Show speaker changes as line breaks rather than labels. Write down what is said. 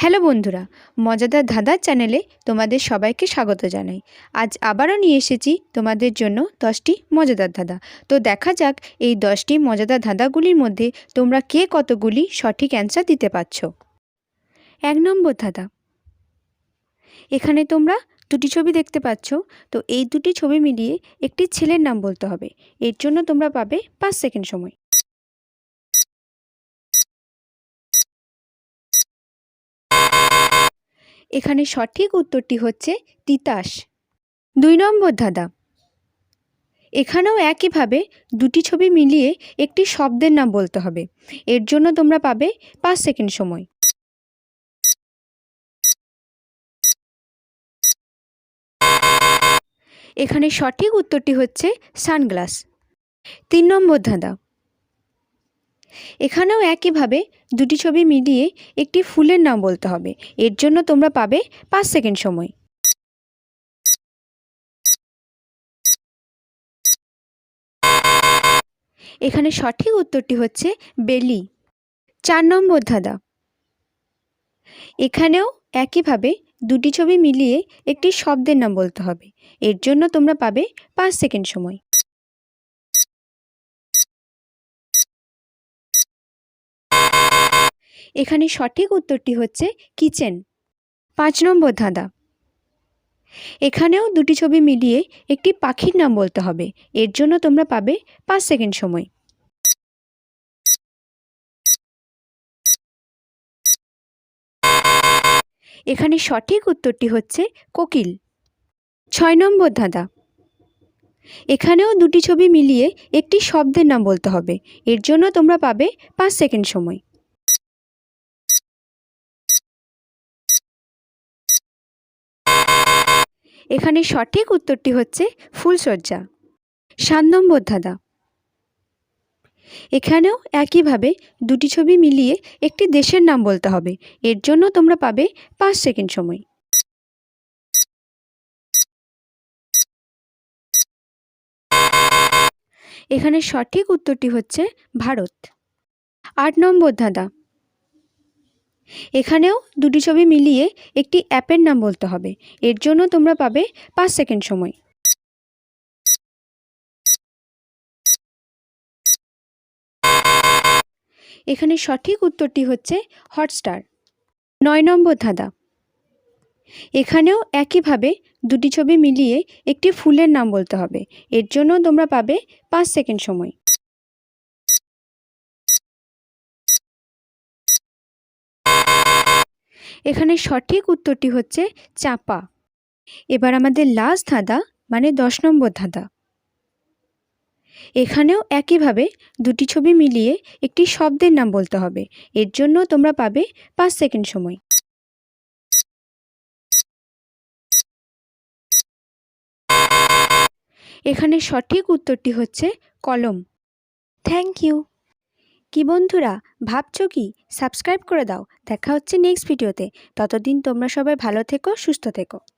Hello বন্ধুরা, মজাদার ধাঁধার চ্যানেলে তোমাদের সবাইকে স্বাগত জানাই। আজ আবারও নিয়ে এসেছি তোমাদের জন্য দশটি মজাদার ধাঁধা। তো দেখা যাক এই দশটি মজাদার ধাঁধাগুলির মধ্যে তোমরা কে কতগুলি সঠিক অ্যান্সার দিতে পারছ। এক নম্বর ধাঁধা। এখানে তোমরা দুটি ছবি দেখতে পাচ্ছ। তো এই দুটি ছবি মিলিয়ে একটি ছেলের নাম বলতে হবে। এর জন্য তোমরা পাবে পাঁচ সেকেন্ড সময়। এখানে সঠিক উত্তরটি হচ্ছে তিতাস। দুই নম্বর ধাঁধা। এখানেও একইভাবে দুটি ছবি মিলিয়ে একটি শব্দের নাম বলতে হবে। এর জন্য তোমরা পাবে পাঁচ সেকেন্ড সময়। এখানে সঠিক উত্তরটি হচ্ছে সানগ্লাস। তিন নম্বর ধাঁধা। এখানেও একইভাবে দুটি ছবি মিলিয়ে একটি ফুলের নাম বলতে হবে। এর জন্য তোমরা পাবে পাঁচ সেকেন্ড সময়। এখানে সঠিক উত্তরটি হচ্ছে বেলি। চার নম্বর ধাঁধা। এখানেও একইভাবে দুটি ছবি মিলিয়ে একটি শব্দের নাম বলতে হবে। এর জন্য তোমরা পাবে পাঁচ সেকেন্ড সময়। এখানে সঠিক উত্তরটি হচ্ছে কিচেন। পাঁচ নম্বর ধাঁধা। এখানেও দুটি ছবি মিলিয়ে একটি পাখির নাম বলতে হবে। এর জন্য তোমরা পাবে পাঁচ সেকেন্ড সময়। এখানে সঠিক উত্তরটি হচ্ছে কোকিল। ছয় নম্বর ধাঁধা। এখানেও দুটি ছবি মিলিয়ে একটি শব্দের নাম বলতে হবে। এর জন্য তোমরা পাবে পাঁচ সেকেন্ড সময়। এখানে সঠিক উত্তরটি হচ্ছে ফুলসজ্জা সাত নম্বর ধাঁধা। এখানেও একইভাবে দুটি ছবি মিলিয়ে একটি দেশের নাম বলতে হবে। এর জন্য তোমরা পাবে পাঁচ সেকেন্ড সময়। এখানে সঠিক উত্তরটি হচ্ছে ভারত। আট নম্বর ধাঁধা। এখানেও দুটি ছবি মিলিয়ে একটি অ্যাপের নাম বলতে হবে। এর জন্য তোমরা পাবে পাঁচ সেকেন্ড সময়। এখানে সঠিক উত্তরটি হচ্ছে হটস্টার। নয় নম্বর ধাঁধা। এখানেও একইভাবে দুটি ছবি মিলিয়ে একটি ফুলের নাম বলতে হবে। এর জন্য তোমরা পাবে পাঁচ সেকেন্ড সময়। এখানে সঠিক উত্তরটি হচ্ছে চাপা। এবার আমাদের লাস্ট ধাঁধা মানে দশ নম্বর ধাঁধা। এখানেও একইভাবে দুটি ছবি মিলিয়ে একটি শব্দের নাম বলতে হবে। এর জন্য তোমরা পাবে পাঁচ সেকেন্ড সময়। এখানে সঠিক উত্তরটি হচ্ছে কলম। থ্যাংক ইউ কি বন্ধুরা, ভাবছ কি? সাবস্ক্রাইব করে দাও। দেখা হচ্ছে নেক্সট ভিডিওতে ততদিন তোমরা সবাই ভালো থেকো, সুস্থ থেকো।